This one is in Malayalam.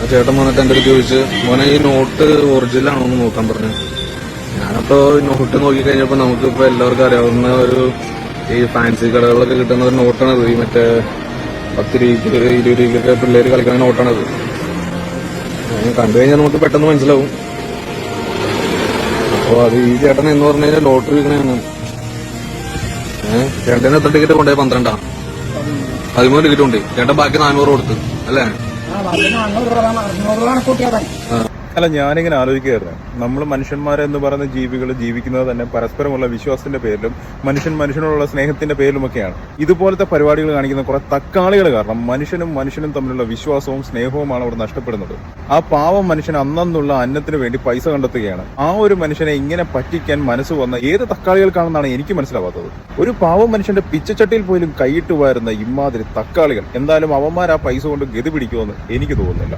ആ ചേട്ടൻ വന്നിട്ട് എന്റെ അടുത്ത് ചോദിച്ച് മോനെ ഈ നോട്ട് ഒറിജിനൽ ആണോ എന്ന് നോക്കാൻ പറഞ്ഞു. ഞാനപ്പോ നോട്ട് നോക്കി കഴിഞ്ഞപ്പോ നമുക്കിപ്പോ എല്ലാവർക്കും അറിയാവുന്ന ഒരു ഈ ഫാൻസി കടകളിലൊക്കെ കിട്ടുന്ന ഒരു നോട്ടാണത്. ഈ മറ്റേ പത്ത് രൂപയ്ക്ക് ഇരുപത് രൂപയ്ക്കൊക്കെ പിള്ളേര് കളിക്കുന്ന നോട്ടാണത്. കണ്ടു കഴിഞ്ഞാൽ നമുക്ക് പെട്ടെന്ന് മനസ്സിലാവും. അപ്പൊ അത് ഈ ചേട്ടൻ എന്ന് പറഞ്ഞു കഴിഞ്ഞാൽ ലോട്ടറി വിൽക്കണയാണ് ഏഹ് ചേട്ടന് എത്ര ടിക്കറ്റ് കൊണ്ടുപോയി? പന്ത്രണ്ടാ? പതിമൂന്ന് ടിക്കറ്റ് ഉണ്ട്. ചേട്ടൻ ബാക്കി നാനൂറ് കൊടുത്ത് അല്ലേ? ബാക്കി അഞ്ഞൂറ് രൂപ അറുന്നൂറ് രൂപ മതി അല്ല ഞാനിങ്ങനെ ആലോചിക്കുകയായിരുന്നു. നമ്മൾ മനുഷ്യന്മാരെന്ന് പറയുന്ന ജീവികൾ ജീവിക്കുന്നത് തന്നെ പരസ്പരമുള്ള വിശ്വാസത്തിന്റെ പേരിലും മനുഷ്യൻ മനുഷ്യനോടുള്ള സ്നേഹത്തിന്റെ പേരിലുമൊക്കെയാണ്. ഇതുപോലത്തെ പരിപാടികൾ കാണിക്കുന്ന കുറെ തക്കാളികൾ കാരണം മനുഷ്യനും മനുഷ്യനും തമ്മിലുള്ള വിശ്വാസവും സ്നേഹവുമാണ് അവിടെ നഷ്ടപ്പെടുന്നത്. ആ പാവം മനുഷ്യൻ അന്നുള്ള അന്നത്തിന് വേണ്ടി പൈസ കണ്ടെത്തുകയാണ്. ആ ഒരു മനുഷ്യനെ ഇങ്ങനെ പറ്റിക്കാൻ മനസ്സ് വന്ന ഏത് തക്കാളികൾക്കാണെന്നാണ് എനിക്ക് മനസ്സിലാവാത്തത്. ഒരു പാവം മനുഷ്യന്റെ പിച്ചച്ചട്ടിയിൽ പോലും കൈയിട്ട് വരുന്ന ഇമാതിരി തക്കാളികൾ. എന്തായാലും അവന്മാർ ആ പൈസ കൊണ്ട് ഗതി പിടിക്കുമെന്ന് എനിക്ക് തോന്നുന്നില്ല.